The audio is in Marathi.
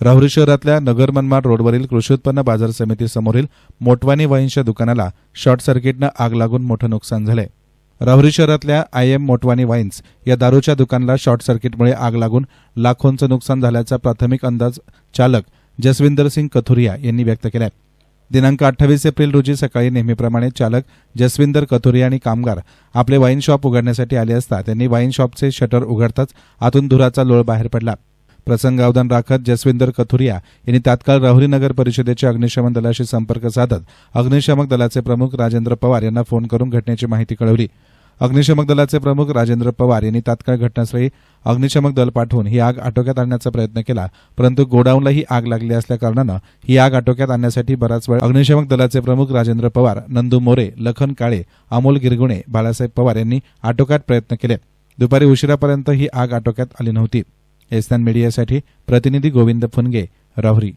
राहुरी शहरातल्या नगर मनमाड रोडवरील कृषी उत्पन्न बाजार समितीसमोरील मोटवानी वाईनच्या दुकानाला शॉर्ट सर्किटनं आग लागून मोठं नुकसान झालंय. राहुरी शहरातल्या आय एम मोटवानी वाईन्स या दारूच्या दुकानाला शॉर्ट सर्किटमुळे आग लागून लाखोंचं नुकसान झाल्याचा प्राथमिक अंदाज चालक जसविंदर सिंग कथुरिया यांनी व्यक्त केलाय. दिनांक अठ्ठावीस एप्रिल रोजी सकाळी नेहमीप्रमाणे चालक जसविंदर कथुरिया आणि कामगार आपले वाईन शॉप उघडण्यासाठी आले असता त्यांनी वाईन शॉपचे शटर उघडताच आतून धुराचा लोळ बाहेर पडला. प्रसंगावधान राखत जसविंदर कथुरिया यांनी तात्काळ राहुरी नगर परिषदेच्या अग्निशमन दलाशी संपर्क साधत अग्निशमक दलाचे प्रमुख राजेंद्र पवार यांना फोन करून घटनेची माहिती कळवली. अग्निशमक दलाचे प्रमुख राजेंद्र पवार यांनी तात्काळ घटनास्थळी अग्निशमक दल पाठवून ही आग आटोक्यात आणण्याचा प्रयत्न केला परंतु गोडाऊनला ही आग लागली असल्याकारणानं ही आग आटोक्यात आणण्यासाठी बराच वेळ अग्निशमक दलाचे प्रमुख राजेंद्र पवार नंदू मोरे लखन काळे अमोल गिरगुणे बाळासाहेब पवार यांनी आटोक्यात प्रयत्न केले. दुपारी उशिरापर्यंत ही आग आटोक्यात आली नव्हती. एसन मीडियासाठी प्रतिनिधी गोविंद फुनगे राहुरी.